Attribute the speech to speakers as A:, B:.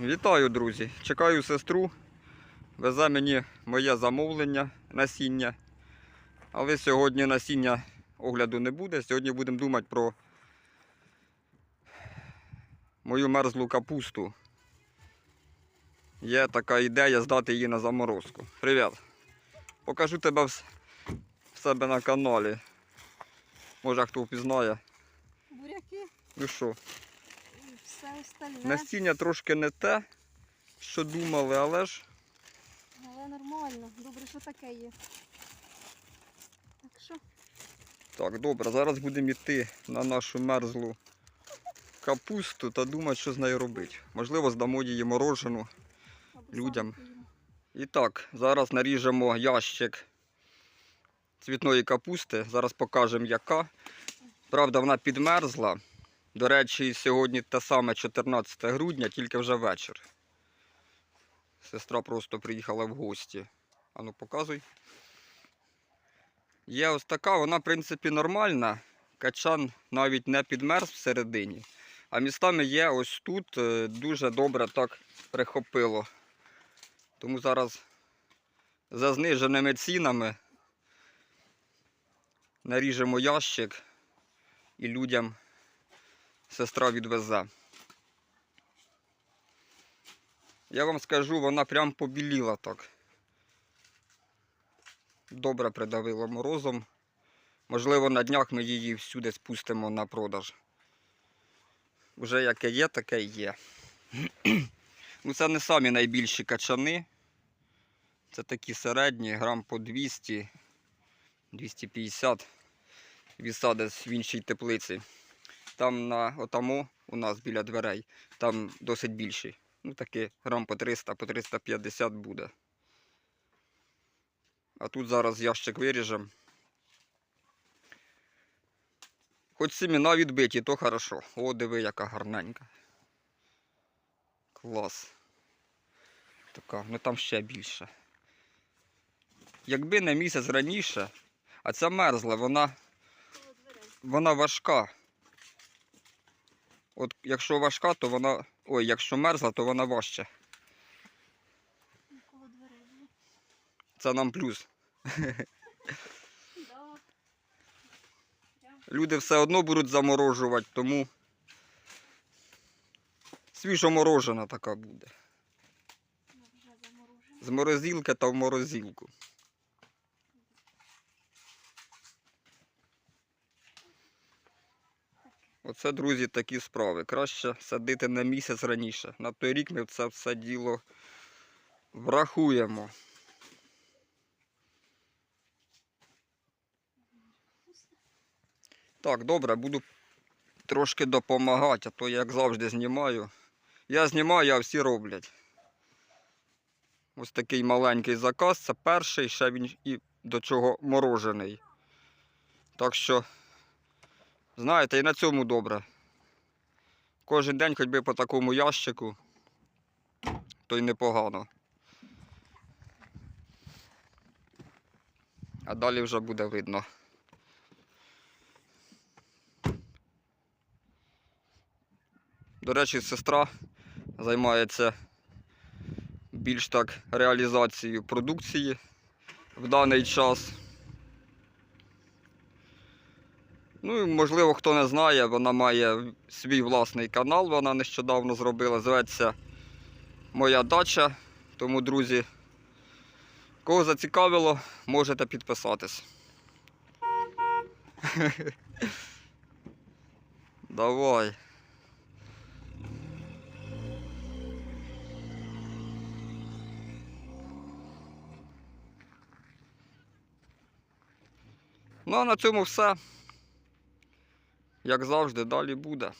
A: Вітаю, друзі! Чекаю сестру. Везе мені моє замовлення насіння. Але сьогодні насіння огляду не буде. Сьогодні будемо думати про мою мерзлу капусту. Є така ідея здати її на заморозку. Привіт! Покажу тебе в себе на каналі. Може хто впізнає.
B: буряки
A: Ну що,
B: все остальне.
A: насіння трошки не те, що думали, але ж
B: Але нормально. Добре, що таке є. Так що,
A: Так, добре, зараз будемо йти на нашу мерзлу капусту та думати, що з нею робити. Можливо, здамо її морожену. Людям. І так, зараз наріжемо ящик цвітної капусти. Зараз покажемо яка. Правда, вона підмерзла. До речі, сьогодні те саме 14 грудня, тільки вже вечір. Сестра просто приїхала в гості. Ану, показуй. Є ось така, вона, в принципі, нормальна. Качан навіть не підмерз всередині. А містами є ось тут е, дуже добре так прихопило. Тому зараз за зниженими цінами наріжемо ящик і людям сестра відвезе. Я вам скажу, вона прям побіліла так. Добре придавила морозом. Можливо, на днях ми її всюди спустимо на продаж. Вже яке є, таке є. Ну, це не самі найбільші качани. Це такі середні, грам по 200, 250 віса в іншій теплиці. Там на отамо у нас біля дверей, там досить більший. Ну таки грам по 300, по 350 буде. А тут зараз ящик виріжемо. Хоч семена відбиті, то хорошо. О, диви, яка гарненька. Клас. Така, ну там ще більше. Якби не місяць раніше, а ця мерзла, вона, вона важка. От якщо важка, то вона. Ой, якщо мерзла, то вона
B: було.
A: Це нам плюс. Люди все одно будуть заморожувати, тому свіжоморожена така буде. З морозилки та в морозилку. Оце, друзі, такі справи. Краще садити на місяць раніше. На той рік ми це все діло врахуємо. Так, добре, буду трошки допомагати, а то як завжди знімаю. Я знімаю, а всі роблять. Ось такий маленький заказ, це перший, ще він і до чого морожений. Так що, знаєте, і на цьому добре. Кожен день хоч би по такому ящику, то й непогано. А далі вже буде видно. До речі, сестра займається більш так реалізацією продукції в даний час. Ну і можливо, хто не знає, вона має свій власний канал, вона нещодавно зробила, зветься Моя дача. Тому, друзі, кого зацікавило, можете підписатись. Давай. Ну а на цьому все. Як завжди, далі буде.